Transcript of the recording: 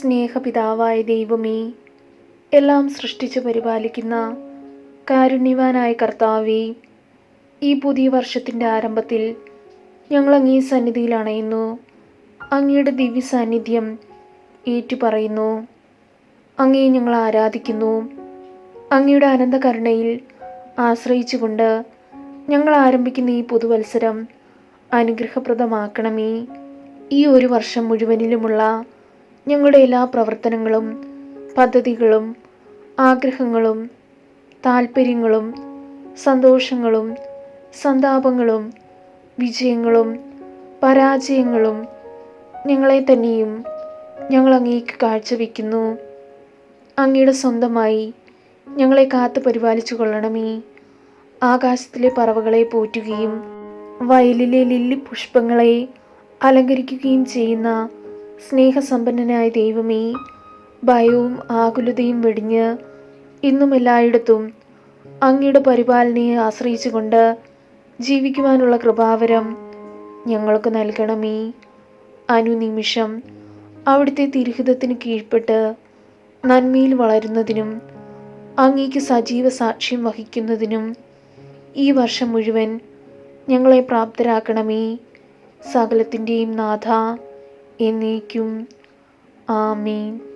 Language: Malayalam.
സ്നേഹപിതാവായ ദൈവമേ എല്ലാം സൃഷ്ടിച്ച് പരിപാലിക്കുന്ന കാരുണ്യവാനായ കർത്താവേ ഈ പുതിയ വർഷത്തിന്റെ ആരംഭത്തിൽ ഞങ്ങൾ അങ്ങേ സന്നിധിയിൽ അണയുന്നു. അങ്ങയുടെ ദിവ്യ സാന്നിധ്യം ഏറ്റുപറയുന്നു. അങ്ങേ ഞങ്ങൾ ആരാധിക്കുന്നു. അങ്ങയുടെ അനന്തകരുണയിൽ ആശ്രയിച്ചുകൊണ്ട് ഞങ്ങൾ ആരംഭിക്കുന്ന ഈ പുതുവത്സരം അനുഗ്രഹപ്രദമാക്കണമേ. ഈ ഒരു വർഷം മുഴുവനിലുമുള്ള ഞങ്ങളുടെ എല്ലാ പ്രവർത്തനങ്ങളും പദ്ധതികളും ആഗ്രഹങ്ങളും താല്പര്യങ്ങളും സന്തോഷങ്ങളും സന്താപങ്ങളും വിജയങ്ങളും പരാജയങ്ങളും ഞങ്ങളെ തന്നെയും ഞങ്ങൾ അങ്ങേക്ക് കാഴ്ചവെക്കുന്നു. അങ്ങയുടെ സ്വന്തമായി ഞങ്ങളെ കാത്തു പരിപാലിച്ചു കൊള്ളണമേ. ആകാശത്തിലെ പറവകളെ പോറ്റുകയും വയലിലെ ലില്ലി പുഷ്പങ്ങളെ അലങ്കരിക്കുകയും ചെയ്യുന്ന സ്നേഹസമ്പന്നനായ ദൈവമേ ഭയവും ആകുലതയും വെടിഞ്ഞ് ഇന്നും എല്ലായിടത്തും അങ്ങയുടെ പരിപാലനയെ ആശ്രയിച്ചുകൊണ്ട് ജീവിക്കുവാനുള്ള കൃപാവരം ഞങ്ങൾക്ക് നൽകണമേ. അനുനിമിഷം അവിടുത്തെ തിരുഹിതത്തിന് കീഴ്പ്പെട്ട് നന്മയിൽ വളരുന്നതിനും അങ്ങേക്ക് സജീവ സാക്ഷ്യം വഹിക്കുന്നതിനും ഈ വർഷം മുഴുവൻ ഞങ്ങളെ പ്രാപ്തരാക്കണമേ. സകലത്തിന്റെയും നാഥ എന്നേക്കും. ആമീൻ.